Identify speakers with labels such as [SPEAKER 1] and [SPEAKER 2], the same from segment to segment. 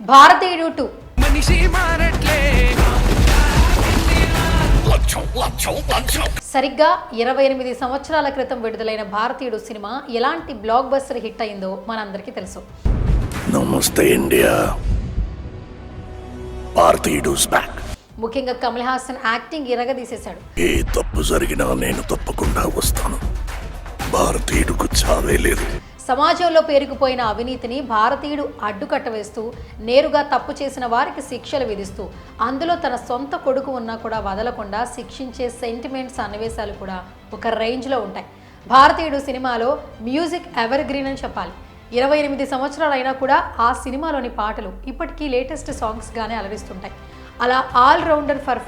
[SPEAKER 1] భారతీయుడు టూ
[SPEAKER 2] మనిషి మారట్లే.
[SPEAKER 1] సరిగ్గా ఇరవై ఎనిమిది సంవత్సరాల క్రితం విడుదలైన భారతీయుడు సినిమా ఎలాంటి బ్లాక్ బస్టర్ హిట్ అయిందో మనందరికీ తెలుసు.
[SPEAKER 3] నమస్తే ఇండియా. భారతీయుడుస్ బ్యాక్
[SPEAKER 1] ముఖ్యంగా కమల్ హాసన్ యాక్టింగ్ ఇరగదీసేశాడు.
[SPEAKER 3] ఏ తప్పు జరిగినా నేను తప్పకుండా వస్తాను. భారతీయుడుకు చావే లేదు.
[SPEAKER 1] సమాజంలో పేరుకుపోయిన అవినీతిని భారతీయుడు అడ్డుకట్ట వేస్తూ నేరుగా తప్పు చేసిన వారికి శిక్షలు విధిస్తూ అందులో తన సొంత కొడుకు ఉన్నా కూడా వదలకుండా శిక్షించే సెంటిమెంట్స్ సన్నివేశాలు కూడా ఒక రేంజ్లో ఉంటాయి. భారతీయుడు సినిమాలో మ్యూజిక్ ఎవర్ గ్రీన్ అని చెప్పాలి. ఇరవై ఎనిమిది సంవత్సరాలైనా కూడా ఆ సినిమాలోని పాటలు ఇప్పటికీ లేటెస్ట్ సాంగ్స్గానే అలరిస్తుంటాయి. అలా all rounder for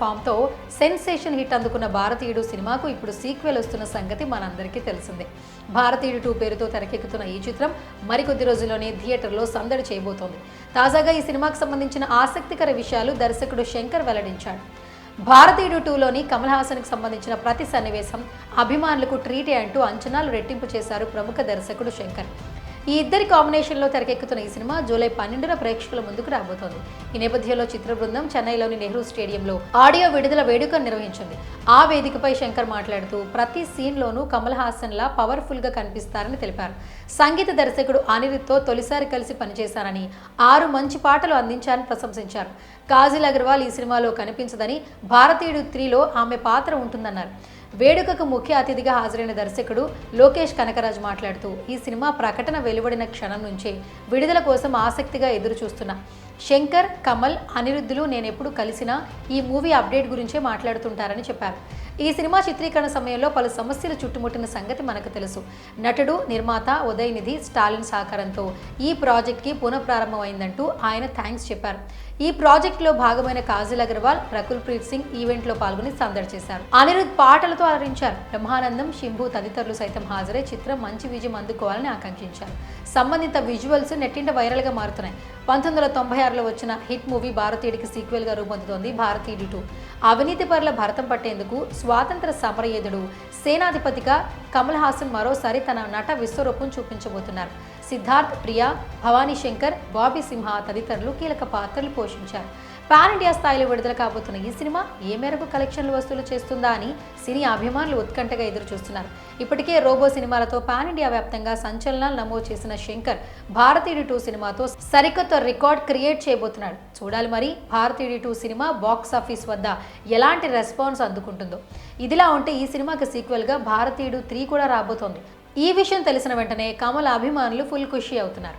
[SPEAKER 1] sensation hit అందుకున్న భారతీయుడు సినిమాకు ఇప్పుడు సీక్వెల్ వస్తున్న సంగతి మనందరికీ తెలిసిందే. భారతీయుడు టూ పేరుతో తెరకెక్కుతున్న ఈ చిత్రం మరికొద్ది రోజుల్లోనే థియేటర్లో సందడి చేయబోతోంది. తాజాగా ఈ సినిమాకు సంబంధించిన ఆసక్తికర విషయాలు దర్శకుడు శంకర్ వెల్లడించాడు. భారతీయుడు టూలోని కమల్ హాసన్కి సంబంధించిన ప్రతి సన్నివేశం అభిమానులకు ట్రీటే అంటూ అంచనాలు రెట్టింపు చేశారు ప్రముఖ దర్శకుడు శంకర్. ఈ ఇద్దరి కాంబినేషన్లో తెరకెక్కుతున్న ఈ సినిమా జూలై పన్నెండున ప్రేక్షకుల ముందుకు రాబోతోంది. ఈ నేపథ్యంలో చిత్ర బృందం చెన్నైలోని నెహ్రూ స్టేడియంలో ఆడియో విడుదల వేడుక నిర్వహించింది. ఆ వేదికపై శంకర్ మాట్లాడుతూ ప్రతి సీన్లోనూ కమల్ హాసన్లా పవర్ఫుల్గా కనిపిస్తారని తెలిపారు. సంగీత దర్శకుడు అనిరుద్తో తొలిసారి కలిసి పనిచేశారని ఆరు మంచి పాటలు అందించారని ప్రశంసించారు. కాజిల్ అగర్వాల్ ఈ సినిమాలో కనిపించదని భారతీయుడు త్రీలో ఆమె పాత్ర ఉంటుందన్నారు. వేడుకకు ముఖ్య అతిథిగా హాజరైన దర్శకుడు లోకేష్ కనకరాజ్ మాట్లాడుతూ ఈ సినిమా ప్రకటన వెలువడిన క్షణం నుంచే విడుదల కోసం ఆసక్తిగా ఎదురు చూస్తున్నా శంకర్ కమల్ అనిరుద్ధులు నేనెప్పుడు కలిసినా ఈ మూవీ అప్డేట్ గురించే మాట్లాడుతుంటారని చెప్పారు. ఈ సినిమా చిత్రీకరణ సమయంలో పలు సమస్యలు చుట్టుముట్టిన సంగతి మనకు తెలుసు. నటుడు నిర్మాత ఉదయనిధి స్టాలిన్ సహకారంతో ఈ ప్రాజెక్ట్కి పునఃప్రారంభమైందంటూ ఆయన థ్యాంక్స్ చెప్పారు. ఈ ప్రాజెక్టులో భాగమైన కాజల్ అగర్వాల్ రకుల్ ప్రీత్ సింగ్ ఈవెంట్లో పాల్గొని సందడి చేశారు. అనిరుద్ పాటలతో అలరించారు. బ్రహ్మానందం శింభు తదితరులు సైతం హాజరై చిత్రం మంచి విజయం అందుకోవాలని ఆకాంక్షించారు. సంబంధిత విజువల్స్ నెట్టింట వైరల్గా మారుతున్నాయి. పంతొమ్మిది వందల తొంభై ఆరులో వచ్చిన హిట్ మూవీ భారతీయుడికి సీక్వెల్గా రూపొందుతోంది భారతీయుడు టూ. అవినీతి పరుల భరతం పట్టేందుకు స్వాతంత్ర సమరయోధుడు సేనాధిపతిగా కమల్ హాసన్ మరోసారి తన నట విశ్వరూపం చూపించబోతున్నారు. సిద్ధార్థ్ ప్రియా భవానీ శంకర్ బాబీ సింహ తదితరులు కీలక పాత్రలు పోషించారు. పాన్ ఇండియా స్థాయిలో విడుదల కాబోతున్న ఈ సినిమా ఏ మేరకు కలెక్షన్లు వసూలు చేస్తుందా అని సినీ అభిమానులు ఉత్కంఠగా ఎదురు చూస్తున్నారు ఇప్పటికే రోబో సినిమాలతో పాన్ ఇండియా వ్యాప్తంగా సంచలనాలు నమోదు చేసిన శంకర్ భారతీయుడి టూ సినిమాతో సరికొత్త రికార్డ్ క్రియేట్ చేయబోతున్నాడు. చూడాలి మరి భారతీయుడి టూ సినిమా బాక్స్ ఆఫీస్ వద్ద ఎలాంటి రెస్పాన్స్ అందుకుంటుందో. ఇదిలా ఉంటే ఈ సినిమాకి సీక్వెల్గా భారతీయుడు త్రీ కూడా రాబోతోంది. ఈ విషయం తెలిసిన వెంటనే కమల్ అభిమానులు ఫుల్ ఖుషి అవుతున్నారు.